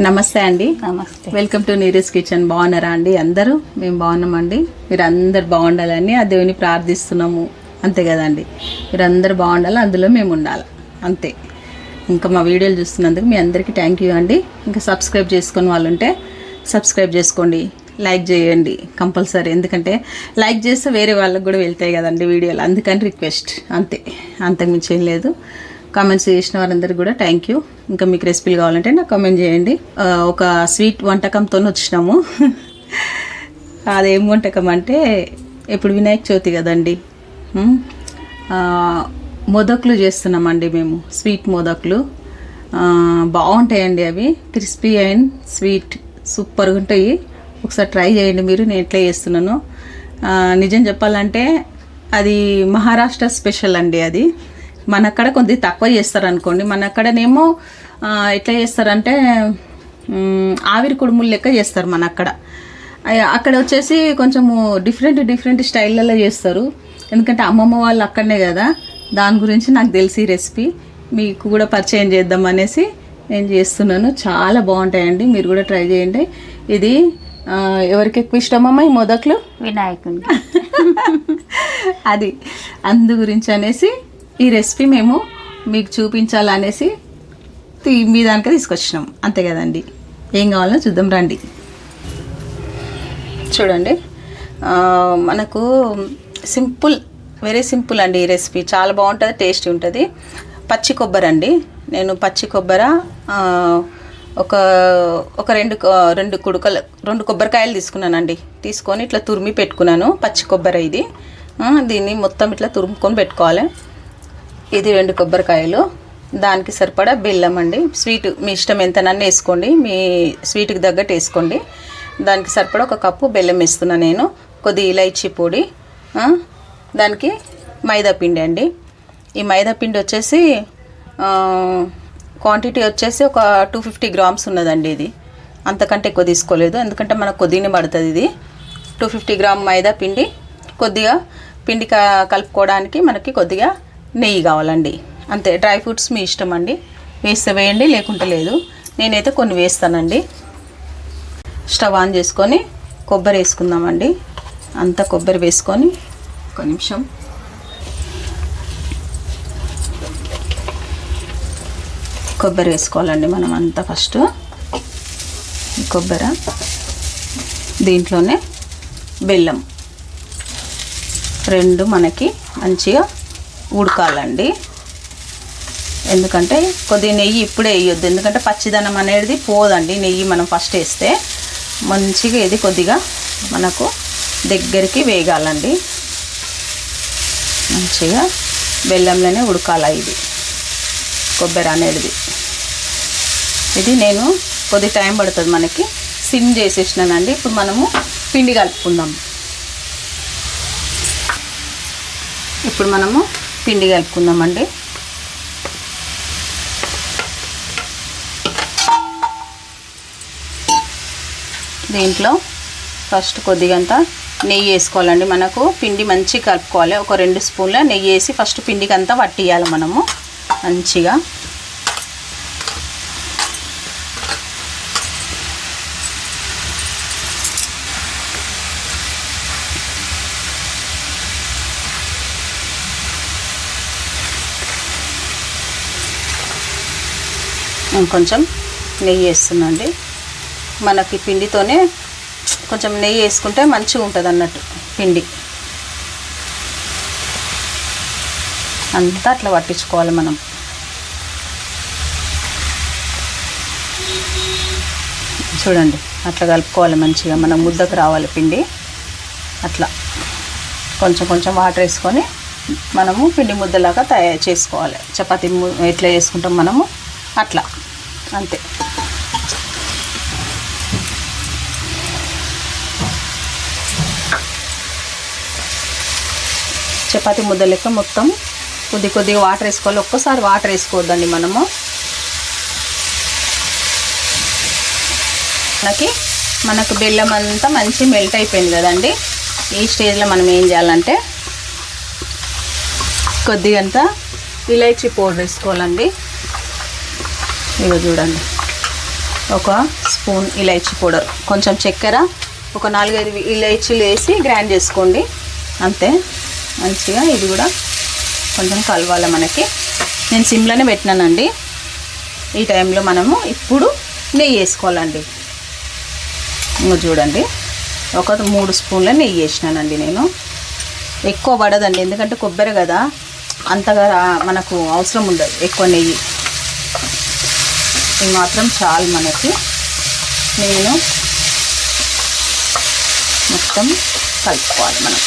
నమస్తే అండి. నమస్తే. వెల్కమ్ టు నీరస్ కిచెన్ బాగున్నారా అండి? అందరూ? మేము బాగున్నామండి. మీరు అందరు బాగుండాలని ఆ దేవుని ప్రార్థిస్తున్నాము. అంతే కదండి. మీరు అందరు బాగుండాలి? అందులో మేము ఉండాలి? అంతే. ఇంకా మా వీడియోలు చూస్తున్నందుకు మీ అందరికీ థ్యాంక్ యూ అండి. ఇంకా సబ్స్క్రైబ్ చేసుకుని వాళ్ళు ఉంటే సబ్స్క్రైబ్ చేసుకోండి. లైక్ చేయండి. కంపల్సరీ. ఎందుకంటే లైక్ చేస్తే వేరే వాళ్ళకి కూడా వెళ్తాయి కదండి వీడియోలు. అందుకని రిక్వెస్ట్ అంతే. అంతకుమించి ఏం లేదు. కామెంట్స్ చేసిన వారందరికీ కూడా థ్యాంక్ యూ ఇంకా మీకు రెసిపీలు కావాలంటే నాకు కామెంట్ చేయండి. ఒక స్వీట్ వంటకంతో వచ్చినాము అదేం వంటకం అంటే ఇప్పుడు వినాయక చవితి కదండి. మొదకులు చేస్తున్నామండి మేము స్వీట్ మోదకులు. బాగుంటాయండి అవి క్రిస్పీ అండ్ స్వీట్ సూపర్గా ఉంటాయి. ఒకసారి ట్రై చేయండి మీరు నేను ఎట్లా చేస్తున్నాను. నిజం చెప్పాలంటే అది మహారాష్ట్ర స్పెషల్ అండి అది. మన అక్కడ కొద్దిగా తక్కువ చేస్తారు అనుకోండి మన అక్కడనేమో ఎట్లా చేస్తారంటే ఆవిరి కుడుములు లెక్క చేస్తారు మన అక్కడ అక్కడ వచ్చేసి కొంచెము డిఫరెంట్ డిఫరెంట్ స్టైళ్ళలో చేస్తారు. ఎందుకంటే అమ్మమ్మ వాళ్ళు అక్కడనే కదా దాని గురించి నాకు తెలిసి రెసిపీ. మీకు కూడా పరిచయం చేద్దాం అనేసి నేను చేస్తున్నాను. చాలా బాగుంటాయండి మీరు కూడా ట్రై చేయండి. ఇది ఎవరికి ఎక్కువ ఇష్టమమ్మా ఈ మొదట్లు? వినాయకుని అది అందు గురించి అనేసి ఈ రెసిపీ మేము మీకు చూపించాలనేసి మీ దానికి తీసుకొచ్చినాం. అంతే కదండి. ఏం కావాలో చూద్దాం రండి. చూడండి. మనకు సింపుల్ వెరీ సింపుల్ అండి ఈ రెసిపీ చాలా బాగుంటుంది టేస్టీ ఉంటుంది. పచ్చి కొబ్బరి అండి. నేను పచ్చి కొబ్బరి ఒక ఒక రెండు రెండు కుడుకలు రెండు కొబ్బరికాయలు తీసుకున్నానండి. తీసుకొని ఇట్లా తురిమి పెట్టుకున్నాను. పచ్చి కొబ్బరి ఇది. దీన్ని మొత్తం ఇట్లా తురుముకొని పెట్టుకోవాలి. ఇది రెండు కొబ్బరికాయలు. దానికి సరిపడా బెల్లం అండి. స్వీట్ మీ ఇష్టం ఎంతనన్నా వేసుకోండి. మీ స్వీట్కి తగ్గట్టు వేసుకోండి. దానికి సరిపడా ఒక కప్పు బెల్లం వేస్తున్నా నేను. కొద్ది ఇలైచీ పొడి దానికి మైదా పిండి అండి. ఈ మైదా పిండి వచ్చేసి క్వాంటిటీ వచ్చేసి ఒక టూ ఫిఫ్టీ గ్రామ్స్ ఉన్నదండి ఇది. అంతకంటే ఎక్కువ తీసుకోలేదు. ఎందుకంటే మనకు కొద్దిగానే పడుతుంది ఇది. టూ ఫిఫ్టీ గ్రామ్ మైదా పిండి. కొద్దిగా పిండి క- కలుపుకోవడానికి మనకి కొద్దిగా నెయ్యి కావాలండి. అంతే డ్రై ఫ్రూట్స్ మీ ఇష్టం అండి. వేస్తే వేయండి లేకుంటే లేదు. నేనైతే కొన్ని వేస్తానండి. స్టవ్ ఆన్ చేసుకొని కొబ్బరి వేసుకుందామండి. అంతా కొబ్బరి వేసుకొని ఒక నిమిషం. కొబ్బరి వేసుకోవాలండి మనం అంతా ఫస్ట్. కొబ్బరి దీంట్లోనే బెల్లం. రెండు మనకి మంచిగా ఉడకాలండి. ఎందుకంటే కొద్దిగా నెయ్యి ఇప్పుడే వేయొద్దు. ఎందుకంటే పచ్చిదనం అనేది పోదండి. నెయ్యి మనం ఫస్ట్ వేస్తే మంచిగా ఇది కొద్దిగా మనకు దగ్గరికి వేగాలండి. మంచిగా బెల్లంలోనే ఉడకాల ఇది. కొబ్బరి అనేది. ఇది నేను కొద్ది టైం పడుతుంది మనకి. సిమ్ చేసేసినానండి. ఇప్పుడు మనము పిండి కలుపుకుందాం. ఇప్పుడు మనము పిండి కలుపుకుందామండి. దీంట్లో ఫస్ట్ కొద్దిగంత నెయ్యి వేసుకోవాలండి. మనకు పిండి మంచిగా కలుపుకోవాలి. ఒక రెండు స్పూన్ల నెయ్యి వేసి ఫస్ట్ పిండికి అంతా పట్టియాలి మనము. మంచిగా. ఇంకొంచెం నెయ్యి వేస్తుందండి మనకి పిండితోనే కొంచెం నెయ్యి వేసుకుంటే మంచిగా ఉంటుంది అన్నట్టు పిండి. అంతా అట్లా పట్టించుకోవాలి మనం. చూడండి అట్లా కలుపుకోవాలి మంచిగా. మనం ముద్దకు రావాలి పిండి. అట్లా. కొంచెం కొంచెం వాటర్ వేసుకొని మనము పిండి ముద్దలాగా తయారు చేసుకోవాలి. చపాతీ ఎట్లా చేసుకుంటాం మనము? అట్లా. అంతే. చపాతి ముద్ద లెక్క మొత్తం కొద్ది కొద్దిగా వాటర్ వేసుకోవాలి. ఒక్కసారి వాటర్ వేసుకోవద్దండి మనము. మనకి మనకు బెల్లం అంతా మంచి మెల్ట్ అయిపోయింది కదండి. ఈ స్టేజ్లో మనం ఏం చేయాలంటే కొద్దిగంత ఇలైచి పౌడర్ వేసుకోవాలండి. ఇగో చూడండి. ఒక స్పూన్ ఇలైచి పౌడర్. కొంచెం చక్కెర ఒక నాలుగైదు ఇలైచీలు వేసి గ్రైండ్ చేసుకోండి. అంతే. మంచిగా ఇది కూడా కొంచెం కలవాలి మనకి. నేను సిమ్లోనే పెట్టినానండి. ఈ టైంలో మనము ఇప్పుడు నెయ్యి వేసుకోవాలండి. ఇంకా చూడండి. ఒక మూడు స్పూన్ల నెయ్యి వేసినానండి నేను. ఎక్కువ పడదండి ఎందుకంటే కొబ్బరి కదా. అంతగా రా- మనకు అవసరం ఉండదు ఎక్కువ నెయ్యి. ఇది మాత్రం చాలు మనకి. నేను మొత్తం కలుపుకోవాలి మనం.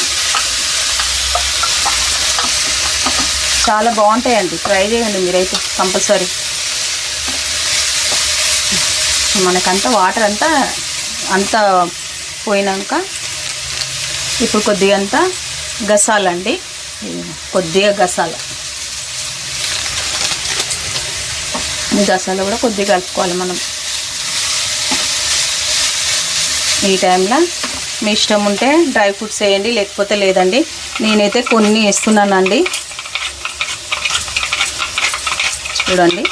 చాలా బాగుంటాయండి. ట్రై చేయండి మీరైతే కంపల్సరీ. మనకంతా వాటర్ అంతా అంత పోయినాక ఇప్పుడు కొద్దిగా అంతా గసాలండి. కొద్దిగా గసాల. ఈ కూడా కొద్దిగా కలుపుకోవాలి మనం. ఈ టైంలో మీ ఇష్టం ఉంటే డ్రై ఫ్రూట్స్ వేయండి లేకపోతే లేదండి. నేనైతే కొన్ని వేస్తున్నానండి. చూడండి.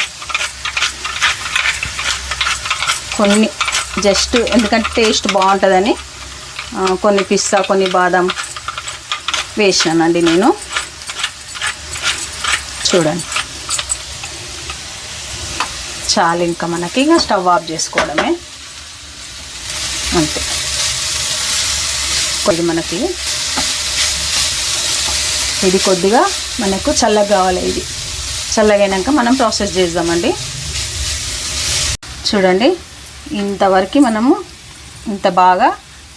కొన్ని జస్ట్ ఎందుకంటే టేస్ట్ బాగుంటుందని కొన్ని పిస్తా కొన్ని బాదం వేసానండి నేను. చూడండి. చాలు ఇంకా మనకి ఇంకా స్టవ్ ఆఫ్ చేసుకోవడమే. అంతే. ఇది మనకి ఇది కొద్దిగా మనకు చల్లగా కావాలి ఇది. చల్లగైనాక మనం ప్రాసెస్ చేద్దామండి. చూడండి ఇంతవరకు మనము ఇంత బాగా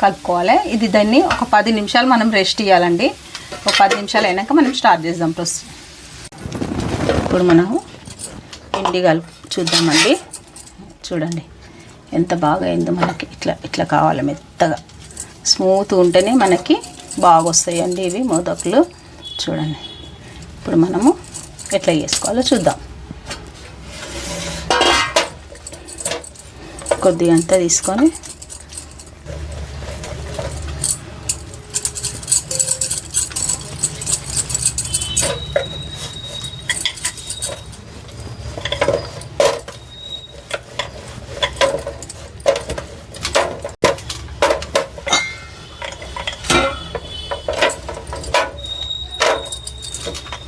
కలుపుకోవాలి. ఇది దాన్ని ఒక పది నిమిషాలు మనం రెస్ట్ ఇవ్వాలండి ఒక పది నిమిషాలు అయినాక మనం స్టార్ట్ చేద్దాం ప్రొసెస్. ఇప్పుడు మనము పిండి కలుపు చూద్దామండి. చూడండి ఎంత బాగా అయిందో మనకి. ఇట్లా ఇట్లా కావాలి మెత్తగా. స్మూత్ ఉంటేనే మనకి బాగా వస్తాయండి ఇవి మోదకులు. చూడండి ఇప్పుడు మనము ఎట్లా చేసుకోవాలో చూద్దాం. కొద్దిగా అంతా తీసుకొని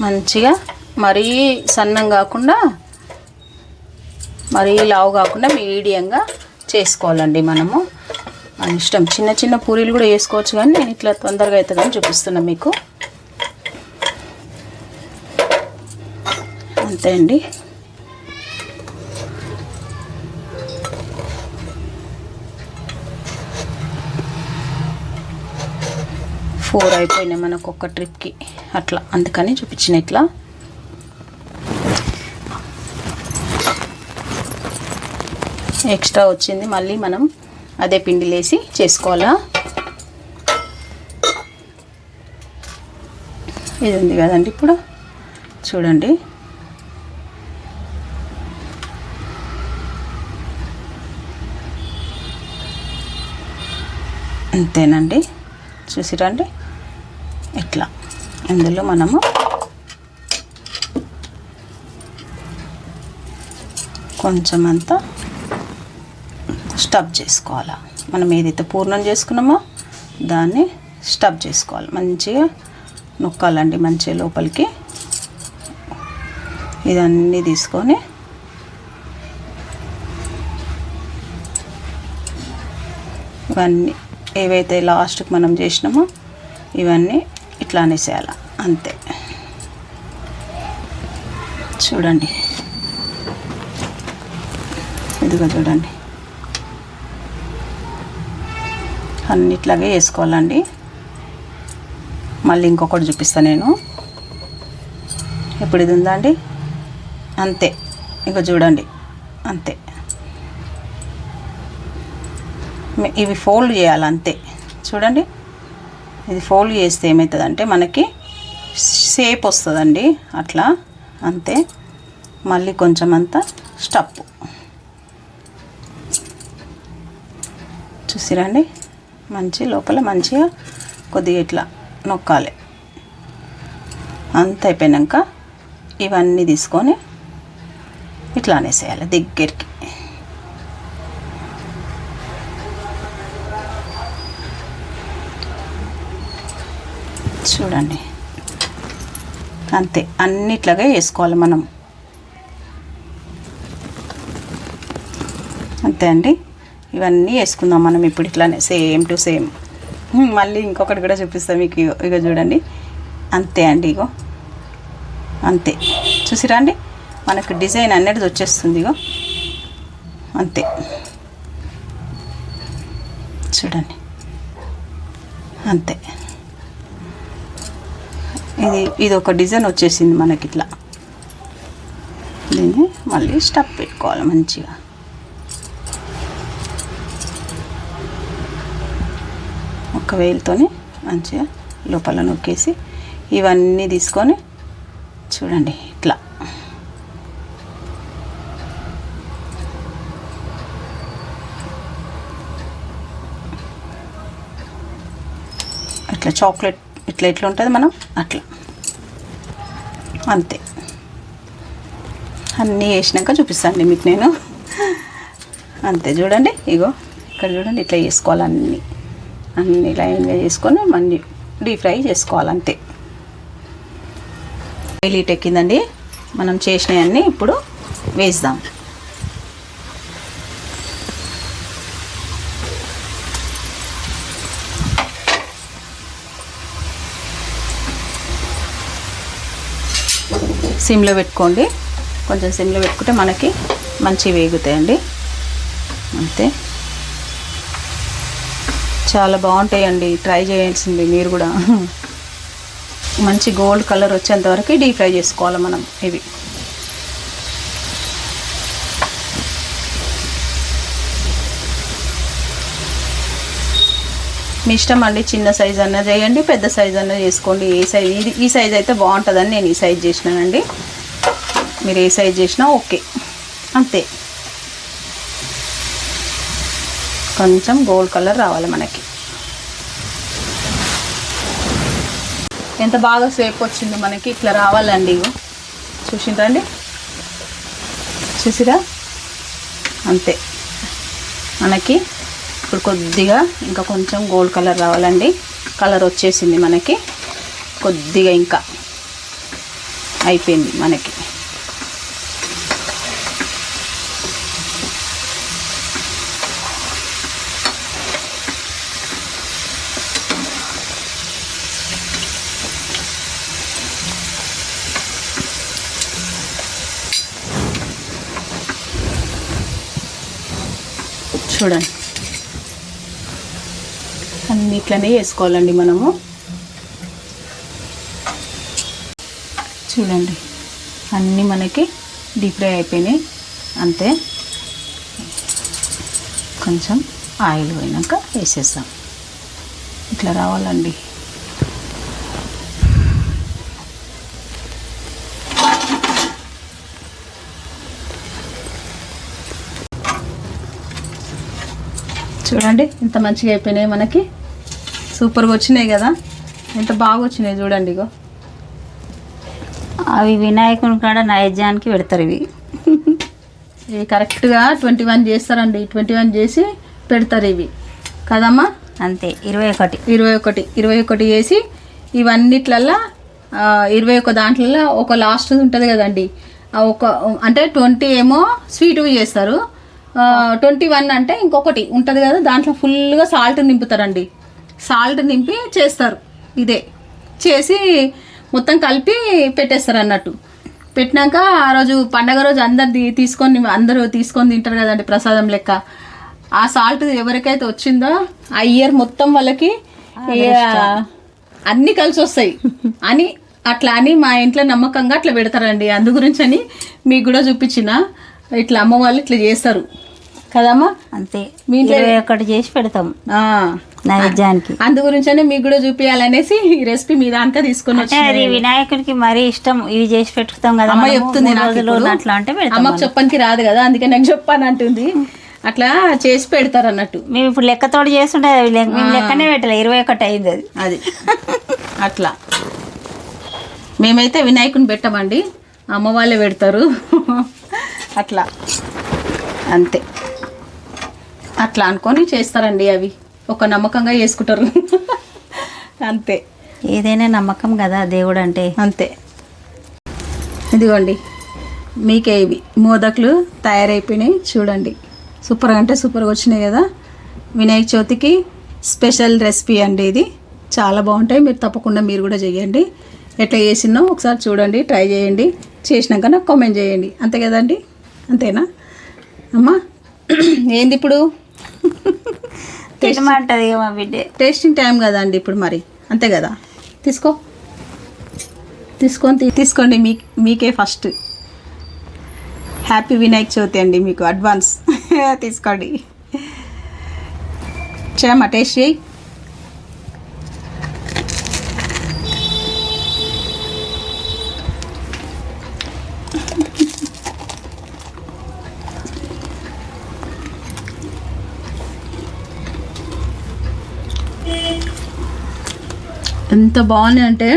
మంచిగా మరీ సన్నం కాకుండా మరీ లావు కాకుండా మీడియంగా చేసుకోవాలండి మనము. మన ఇష్టం. చిన్న చిన్న పూరీలు కూడా వేసుకోవచ్చు కానీ నేను ఇట్లా తొందరగా అవుతుందని చూపిస్తున్నా మీకు. అంతే అండి. ఫోర్ అయిపోయినాయి మనకు ఒక ట్రిప్కి. అట్లా. అందుకని చూపించిన ఇట్లా. ఎక్స్ట్రా వచ్చింది. మళ్ళీ మనం అదే పిండి లేసి చేసుకోవాలా? ఇది ఉంది కదండి ఇప్పుడు. చూడండి. అంతేనండి. చూసిరండి? ఇందులో మనము కొంచెం అంతా స్టఫ్ చేసుకోవాలి. మనం ఏదైతే పూర్ణం చేసుకున్నామో దాన్ని స్టఫ్ చేసుకోవాలి. మంచిగా నొక్కాలండి మంచిగా లోపలికి. ఇదన్నీ తీసుకొని ఇవన్నీ ఏవైతే లాస్ట్కి మనం చేసినామో ఇవన్నీ ఇట్లా అనేసేయాలి అంతే. చూడండి. ఇదిగో చూడండి. అన్నిట్లాగే వేసుకోవాలండి. మళ్ళీ ఇంకొకటి చూపిస్తాను నేను. ఇప్పుడు ఇది ఉందా అండి? అంతే. ఇక చూడండి. అంతే. ఇవి ఫోల్డ్ చేయాలి అంతే చూడండి. ఇది ఫోల్డ్ చేస్తే ఏమవుతుందంటే మనకి షేప్ వస్తుందండి. అట్లా. అంతే. మళ్ళీ కొంచెం అంతా స్టప్. చూసిరండి? మంచి లోపల మంచిగా కొద్దిగా ఇట్లా నొక్కాలి. అంత అయిపోయినాక ఇవన్నీ తీసుకొని ఇట్లా అనేసేయాలి. దగ్గరికి. చూడండి. అంతే అన్నిట్లాగే వేసుకోవాలి మనం. అంతే అండి. ఇవన్నీ వేసుకుందాం మనం ఇప్పుడు ఇట్లానే సేమ్ టు సేమ్. మళ్ళీ ఇంకొకటి కూడా చూపిస్తాం మీకు ఇగో చూడండి. అంతే అండి ఇగో. అంతే. చూసిరా అండి? మనకు డిజైన్ అనేది వచ్చేస్తుంది ఇగో. అంతే. చూడండి. అంతే. ఇది ఇది ఒక డిజైన్ వచ్చేసింది మనకి ఇట్లా. దీన్ని మళ్ళీ స్టప్ పెట్టుకోవాలి మంచిగా. ఒక వేలుతోని మంచిగా లోపల నొక్కేసి ఇవన్నీ తీసుకొని చూడండి ఇట్లా. ఇట్లా చాక్లెట్ ఇట్లా ఎట్లా ఉంటుంది మనం అట్లా. అంతే. అన్నీ వేసినాక చూపిస్తాను మీకు నేను. అంతే చూడండి ఇగో ఇక్కడ చూడండి ఇట్లా చేసుకోవాలన్నీ అన్నీ. అన్ని లైన్గా చేసుకొని మళ్ళీ డీప్ ఫ్రై చేసుకోవాలి అంతే. హీట్ ఎక్కిందండి మనం చేసినవన్నీ ఇప్పుడు వేద్దాం. సిమ్లో పెట్టుకోండి. కొంచెం సిమ్లో పెట్టుకుంటే మనకి మంచి వేగుతాయండి. అంతే. చాలా బాగుంటాయండి. ట్రై చేయాల్సింది మీరు కూడా. మంచి గోల్డ్ కలర్ వచ్చేంత వరకు డీప్ ఫ్రై చేసుకోవాలి మనం ఇవి. మీ ఇష్టం అండి చిన్న సైజ్ అన్న చేయండి పెద్ద సైజ్ అన్న చేసుకోండి. ఏ సైజ్ ఇది ఈ సైజ్ అయితే బాగుంటుందని నేను ఈ సైజ్ చేసినానండి. మీరు ఏ సైజ్ చేసినా ఓకే. అంతే. కొంచెం గోల్డ్ కలర్ రావాలి మనకి. ఎంత బాగా సేపు వచ్చిందో మనకి ఇట్లా రావాలండి చూసిండ్రా అండి? చూసిరా? అంతే. మనకి ఇప్పుడు కొద్దిగా ఇంకా కొంచెం గోల్డ్ కలర్ రావాలండి. కలర్ వచ్చేసింది మనకి. కొద్దిగా ఇంకా అయిపోయింది మనకి. చూడండి. అన్ని ఇట్లనే వేసుకోవాలండి మనము. చూడండి అన్నీ మనకి డీప్ ఫ్రై అయిపోయినాయి. అంతే. కొంచెం ఆయిల్ పోయినాక వేసేస్తాం ఇట్లా రావాలండి. చూడండి ఇంత మంచిగా అయిపోయినాయి మనకి. సూపర్గా వచ్చినాయి కదా? ఎంత బాగా వచ్చినాయి చూడండి ఇగో. అవి వినాయకుని కాడ నైవేద్యానికి పెడతారు ఇవి. ఇవి కరెక్ట్గా ట్వంటీ వన్ చేస్తారండి. ట్వంటీ వన్ చేసి పెడతారు ఇవి. కదమ్మా? అంతే ఇరవై ఒకటి. ఇరవై ఒకటి. ఇరవై ఒకటి వేసి ఇవన్నిట్లల్లా ఇరవై ఒక దాంట్లో ఒక లాస్ట్ ఉంటుంది కదండి. ఒక అంటే ట్వంటీ ఏమో స్వీట్వి చేస్తారు. ట్వంటీ వన్ అంటే ఇంకొకటి ఉంటుంది కదా? దాంట్లో ఫుల్గా సాల్ట్ నింపుతారండి. సాల్ట్ నింపి చేస్తారు. ఇదే. చేసి మొత్తం కలిపి పెట్టేస్తారు అన్నట్టు పెట్టినాక ఆ రోజు పండగ రోజు అందరు తీసుకొని అందరూ తీసుకొని తింటారు కదండి ప్రసాదం లెక్క. ఆ సాల్ట్ ఎవరికైతే వచ్చిందో ఆ ఇయర్ మొత్తం వాళ్ళకి అన్నీ కలిసి వస్తాయి. అని అట్లా అని మా ఇంట్లో నమ్మకంగా అట్లా పెడతారండి. అందు గురించి అని మీకు కూడా చూపించిన. ఇట్లా అమ్మ వాళ్ళు ఇట్లా చేస్తారు. కదమ్మా? అంతే. మీ ఇంట్లో- ఒకటి చేసి పెడతాం. నైవేద్యానికి. అందు గురించనే మీకు కూడా చూపించాలనేసి ఈ రెసిపీ మీ దాంట్లో తీసుకొని వచ్చి అది వినాయకునికి మరీ ఇష్టం ఇవి చేసి పెట్టుకుంటాం కదా అమ్మ. చెప్తుంది రోజులు. అట్లా అంటే అమ్మకు చెప్పడానికి రాదు కదా అందుకే నాకు చెప్పాను అంటుంది అట్లా చేసి పెడతారు అన్నట్టు మేము ఇప్పుడు లెక్కతోటి చేస్తుంటే అవి లెక్క- మేము లెక్కనే పెట్టలే ఇరవై ఒకటి అయింది అది. అది. అట్లా. మేమైతే వినాయకుని పెట్టమండి అమ్మ వాళ్ళే పెడతారు. అట్లా. అంతే. అట్లా అనుకొని చేస్తారండి అవి. ఒక నమ్మకంగా చేసుకుంటారు. అంతే. ఏదైనా నమ్మకం కదా దేవుడు అంటే అంతే. ఇదిగోండి. మీకే ఇవి. మోదకులు తయారైపోయినాయి. చూడండి. సూపర్గా అంటే సూపర్గా వచ్చినాయి కదా. వినాయక చవితికి స్పెషల్ రెసిపీ అండి ఇది. చాలా బాగుంటాయి. మీరు తప్పకుండా మీరు కూడా చేయండి ఎట్లా చేసినో ఒకసారి చూడండి. ట్రై చేయండి. చేసినాక నాకు కామెంట్ చేయండి. అంతే కదండి? అంతేనా? అమ్మా ఏంది ఇప్పుడు? తినమంటది మా బిడ్డ. టేస్టింగ్ టైం కదా అండి ఇప్పుడు మరి. అంతే కదా? తీసుకో. తీసుకొని తీసుకోండి. మీ మీకే ఫస్ట్ హ్యాపీ వినాయక చవితి అండి మీకు అడ్వాన్స్ తీసుకోండి. చేయమ్మా టేస్ట్ చేయి. ఎంత బాగుంది అంటే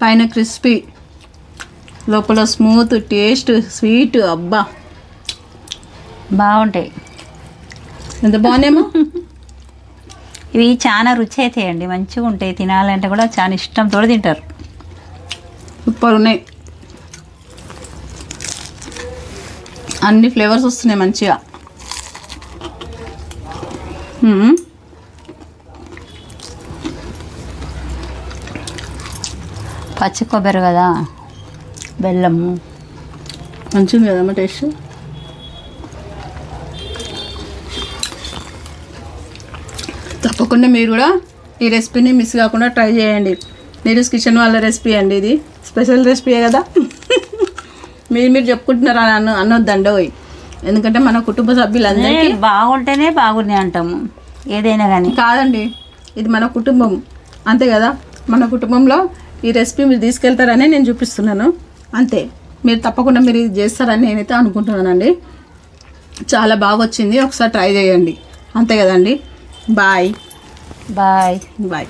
పైన క్రిస్పీ లోపల స్మూత్ టేస్ట్ స్వీట్ అబ్బా! బాగుంటాయి. ఎంత బాగున్నాయేమో? ఇవి చాలా రుచి అవుతాయండి మంచిగా ఉంటాయి తినాలంటే కూడా చాలా ఇష్టంతో తింటారు. సూపర్ ఉన్నాయి. అన్ని ఫ్లేవర్స్ వస్తున్నాయి మంచిగా. పచ్చి కొబ్బరి కదా? బెల్లము. మంచిగా ఉంది కదమ్మా టేస్ట్? తప్పకుండా మీరు కూడా ఈ రెసిపీని మిస్ కాకుండా ట్రై చేయండి. నీరస్ కిచెన్ వాళ్ళ రెసిపీ అండి ఇది. స్పెషల్ రెసిపీయే కదా. మీరు మీరు చెప్పుకుంటున్నారు అని అన్న అనొద్దండి ఎందుకంటే మన కుటుంబ సభ్యులందరికీ ఏ, బాగుంటేనే బాగున్నాయి అంటాము. ఏదైనా కానీ. కాదండి ఇది మన కుటుంబం. అంతే కదా? మన కుటుంబంలో ఈ రెసిపీ మీరు తీసుకెళ్తారని నేను చూపిస్తున్నాను. అంతే. మీరు తప్పకుండా మీరు ఇది చేస్తారని నేనైతే అనుకుంటున్నానండి. చాలా బాగా వచ్చింది. ఒకసారి ట్రై చేయండి. అంతే కదండి. బాయ్. బాయ్. బాయ్.